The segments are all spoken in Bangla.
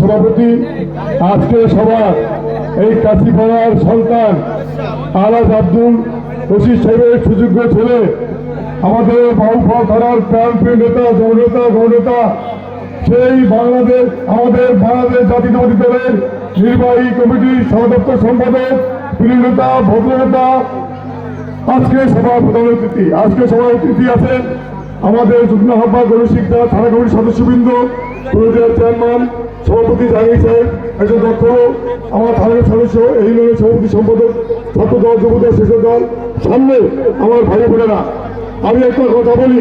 সভাপতি, আজকে সভা এই কাশিপাড়ার সন্তান আলাদ আব্দুল রশিদ সাহেবের সুযোগ্য ছেলে, আমাদের বাউফা ধারার প্রাণপ্রিয় নেতা, জননেতা, গণনেতা, সেই বাংলাদেশ, আমাদের বাংলাদেশ জাতীয়তাবাদী দলের নির্বাহী কমিটির সদপ্তর সম্পাদক প্রিয় নেতা ভদ্রনেতা আজকে সভা প্রধান অতিথি। আজকে সভার অতিথি আছেন আমাদের যুগ্ম আহ্বায়ক গণশিক দাস থানা কমিটির সদস্যবৃন্দ চেয়ারম্যান সভাপতি জাহাঙ্গীর একজন দক্ষ আমার থানার সদস্য, এই ইউনিয়নের সভাপতি সম্পাদক, ছাত্র দল, যুব দল, শিশু দল, সামনে আমার ভাই বোনেরা। আমি একটা কথা বলি,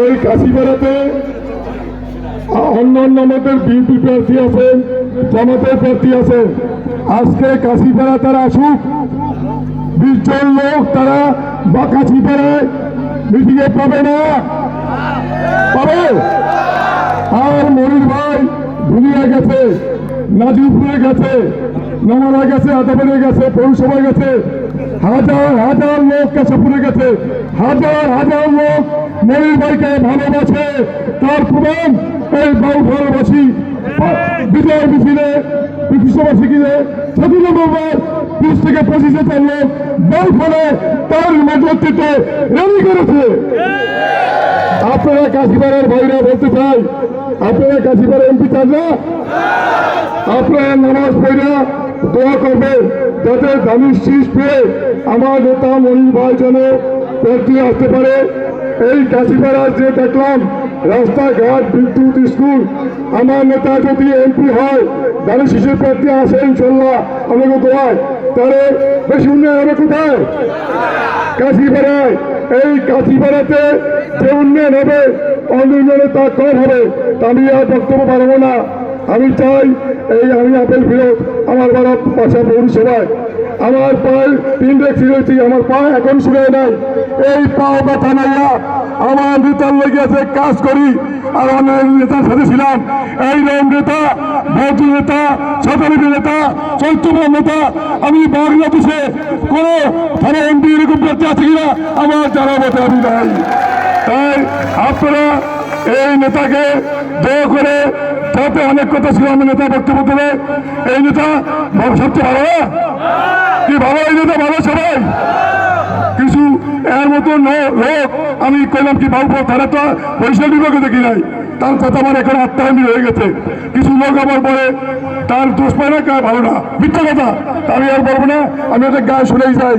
এই কাশিপাড়াতে অন্যান্য আমাদের বিএনপি প্রার্থী আছেন, জামাতের প্রার্থী আছেন। আজকে কাশিপাড়া তারা আসুক বিশ জন লোক তারা বাকাছি পাড়ায় মিটিংয়ে পাবে না? পাবে? আর মনির ভাই দুনিয়া গেছে নাজিরপুরে গেছে নমারা গেছে আদাবাড়ে গেছে পৌরসভায় গেছে। হাজার হাজার লোক কেশবপুরে গেছে। হাজার হাজার লোক মনির ভাইকে ভালোবাসে। তার প্রমাণ এই বাউঘরবাসী। বিজয় মিছিলে বিশ্ববাসী কিনে সতেরো নম্বর বিশ থেকে পঁচিশ হাজার লোক বল ফলে তার নেতৃত্বে র্যালি করেছে। আপনারা কাশিপাড়ার ভাইরা বলতে চাই, আপনারা কাশিপাড়া এমপি চান না? আপনারা নামাজ পড়া দোয়া করবেন, যাতে ধানুষ শীষ পেয়ে আমার নেতা মনির ভাই যেন আসতে পারে। এই কাশিপাড়ার যে দেখলাম রাস্তাঘাট বিদ্যুৎ, স্কুল। আমার নেতা যদি এমপি হয় ধানুষ শিশুর প্রার্থী আসে ইনশাল্লাহ আমাকে দোয়ায়। তাহলে বেশি উন্নয়ন হবে কোথায়? কাশিপাড়ায়। এই কাশিপাড়াতে যে উন্নয়ন হবে অন্য উন্নয়নে তা কম হবে। তা আমি আর বক্তব্য পারব না। আমি চাই, এই আমি আপেল ফিরত আমার বাড়া বাসা পৌরসভায় আমার পায়ে তিন রেখি রয়েছি আমার পা এখন শুনে নাই। এই পাও ব্যথা নাইয়া আমার নেতার লেগে আছে কাজ করি। আর অনেক নেতার সাথে ছিলাম। এই রকম নেতা ভৌত নেতা সরকারি নেতা চৈত্র নেতা, আমি বাংলাদেশে কোনো থানা এমপি এরকম করতে আছে কিনা আমার জানা মতে আমি নাই। তাই আপনারা এই নেতাকে দয়া করে যাতে অনেক কথা ছিল আমি নেতা বক্তব্য দেবে এই নেতা সবচেয়ে ভালো? কি ভালো এই ভালো সবাই? কিছু এর মতো লোক, আমি কইলাম কি বাবু তারা তো বৈশাখ বিভাগে দেখি নাই? তার কথা আমার এখন আত্মাহানি হয়ে গেছে। কিছু লোক আমার পরে তার দোষ পায় না, কার ভালো না? মিথ্যা কথা। আমি আর বলব না। আমি একটা গায়ে শুনেই যাই।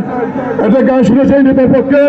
একটা গায়ে শুনে চাই নেতার পক্ষে?